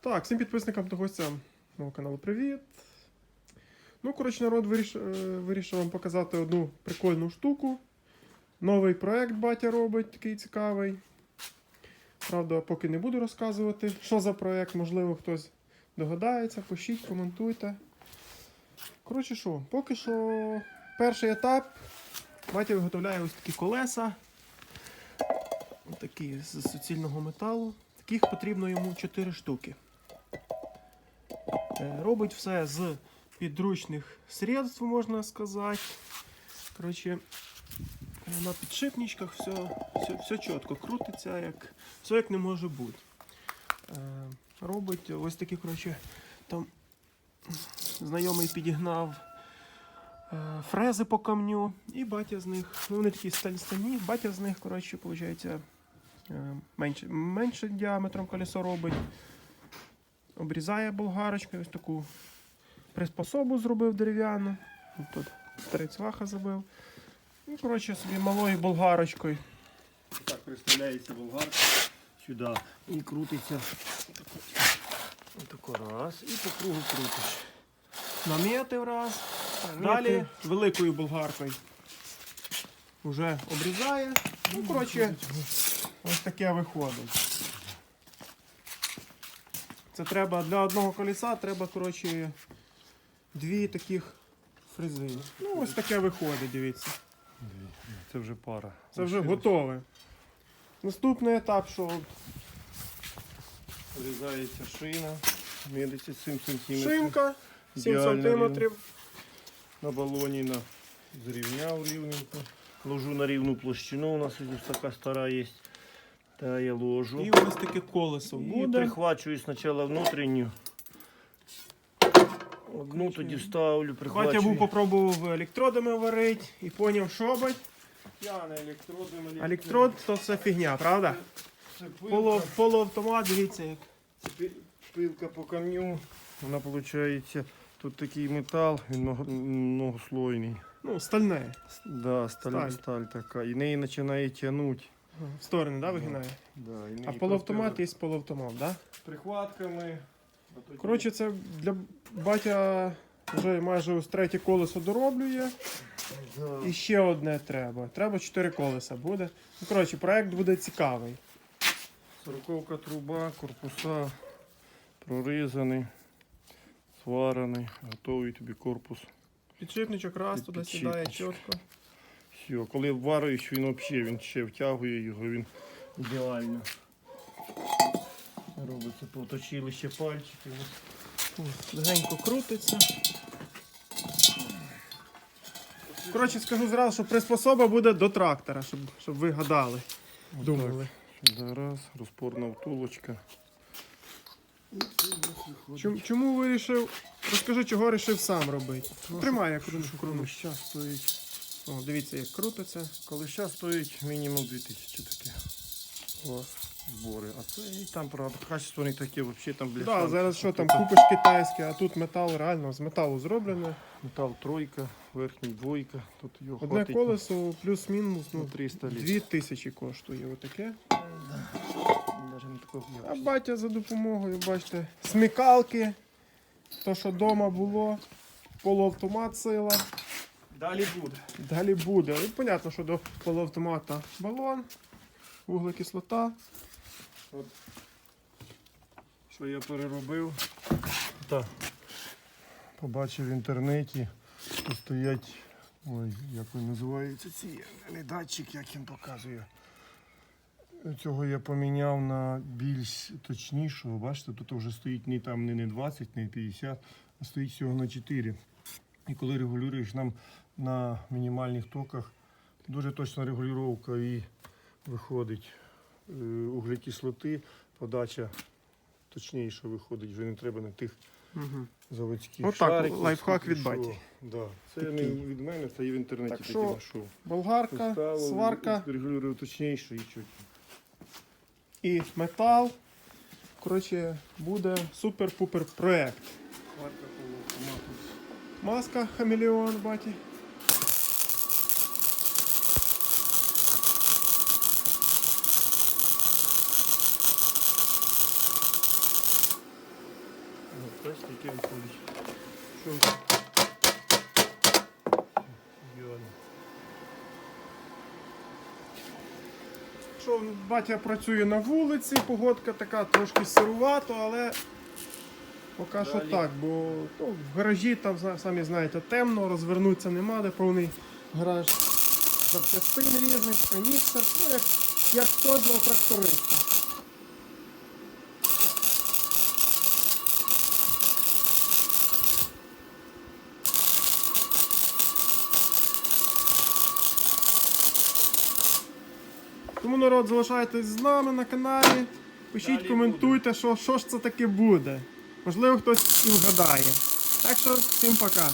Так, всім підписникам та гостям мого каналу привіт. Ну, коротше, народ виріш... е, вирішив вам показати одну прикольну штуку. Новий проект батя робить, такий цікавий. Правда, поки не буду розказувати, що за проект, можливо, хтось догадається, пишіть, коментуйте. Коротше, що, поки що перший етап. Батя виготовляє ось такі колеса. Ось такі з суцільного металу. Таких потрібно йому 4 штуки. Е, Робить все з підручних средств, можна сказати. Коротше, на підшипничках все, все, все чітко крутиться, як, все як не може бути. Е, Робить ось такі, коротше, там знайомий підігнав е, фрези по камню, і батя з них, ну вони такі сталь- стальні, батя з них, коротше, виходить, менше, менше діаметром колесо робить. Обрізає болгарочкою, ось таку приспособу зробив дерев'яну. Тут старий цваха забив. І, коротше, собі малою болгарочкою. Так приставляється болгарка сюди і крутиться. Отако раз. І по кругу крутиш. Намітив раз. Далі великою болгаркою вже обрізає. Ну, коротше, ось таке виходить. Це треба для одного колеса треба, коротше, дві таких фрези. Ну, ось таке виходить, дивіться. Це вже пара. Це вже готове. Наступний етап, що Врізається шина. Міриться 7 см. шинка 7 Ідеально сантиметрів. На балоні на зрівняв рівненько. Ложу на рівну площину. У нас ось така стара є. Та я ложу. І ось таке колесо І буде. прихвачую спочатку внутрішню. Одну тоді вставлю, Батя прихвачую. був попробував електродами варити і поняв, що бать. Я на електродом. Електрод то все фігня, правда? Це пилка. Полу, полуавтомат, дивіться як. Пи- Пилка по камню. Вона виходить, тут такий метал, він многослойний. Ну, стальне. Да, сталь, Сталь. сталь. така. І неї починає тягнути. В сторони, да, вигинає? Да, і А полуавтомат є полуавтомат, да? прихватками. тоді- Коротше, це для батя вже майже ось третє колесо дороблює. Да. І ще одне треба. Треба чотири колеса буде. Ну, коротше, проект буде цікавий. Сороковка труба, корпуса прорізані, сварений, готовий тобі корпус. Підшипничок раз туди сідає чітко. Все, коли варюєш, він взагалі він ще втягує його, він ідеально. Робиться, поточили ще пальчики. Легенько крутиться. Коротше, скажу зразу, що приспособа буде до трактора, щоб, щоб ви гадали. Думали. Сюди раз, розпорна втулочка. Чому, чому вирішив? Розкажи, чого вирішив сам робити. Тримай як круну. ще стоїть. О, дивіться, як крутиться. Коли ще стоїть мінімум 2000 таке О. збори. А це і там, правда, качество не таке, взагалі там бля. Да, зараз що там, купиш китайське, а тут метал реально з металу зроблене. Метал тройка, верхній двойка. Тут його Одне хватить колесо плюс-мінус ну, 300 літрів. 2000 коштує отаке. А батя за допомогою, бачите, смікалки, то, що вдома було, полуавтомат сила. Далі буде. Далі буде. І понятно, що до полуавтомата балон, вуглекислота. Що я переробив? Так. Побачив в інтернеті, що стоять. Ой, як він називається ці не датчик, як він показує. Цього я поміняв на більш точнішого. Бачите, тут вже стоїть не там не 20, не 50, а стоїть всього на 4. І коли регулюєш нам на мінімальних токах, дуже точна регулювання і виходить е, углекислоти, подача точніше виходить, вже не треба на тих Угу. заводських Отак, шариків. лайфхак від баті. Да. Це Такий. не від мене, це і в інтернеті Так що, знайшов. Болгарка, Поставив, сварка регулював точніше і чуть. і метал. Коротше, буде супер-пупер проект. Маска хамелеон, баті. Ось таке виходить. Що батя працює на вулиці, погодка така трошки сирувато, але поки що так, бо ну, в гаражі там самі знаєте темно, розвернутися нема, де повний гараж запчастин різних, каністр, ну як, як кожного тракториста. Тому народ, залишайтесь з нами на каналі. Пишіть, коментуйте, що, що ж це таке буде. Можливо, хтось і вгадає. Так що всім пока.